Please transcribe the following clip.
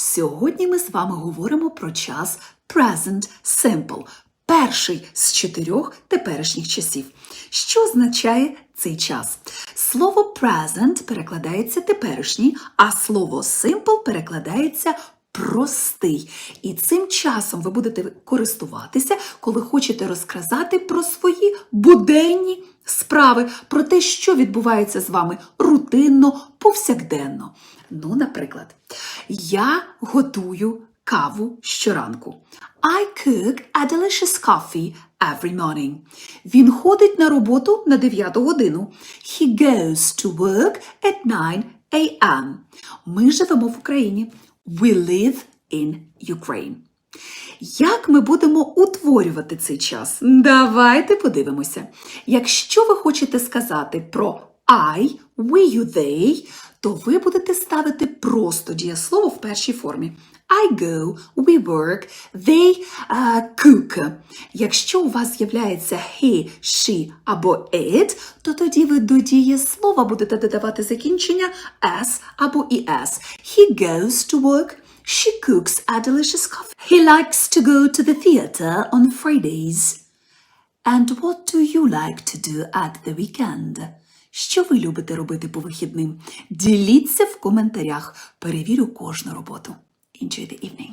Сьогодні ми з вами говоримо про час present simple, перший з чотирьох теперішніх часів. Що означає цей час? Слово present перекладається теперішній, а слово simple перекладається простий. І цим часом ви будете користуватися, коли хочете розказати про свої буденні справи, про те, що відбувається з вами рутинно, повсякденно. Ну, наприклад, я готую каву щоранку. I cook a delicious coffee every morning. Він ходить на роботу на 9 годину. He goes to work at 9 a.m. Ми живемо в Україні. We live in Ukraine. Як ми будемо утворювати цей час? Давайте подивимося. Якщо ви хочете сказати про I, we, you, they, то ви будете ставити просто дієслово в першій формі. I go, we work, they uh, cook. Якщо у вас з'являється he, she або it, то тоді ви до дієслова будете додавати закінчення s або es. He goes to work. She cooks a delicious coffee. He likes to go to the theater on Fridays. And what do you like to do at the weekend? Що ви любите робити по вихідним? Діліться в коментарях. Перевірю кожну роботу. Enjoy the evening.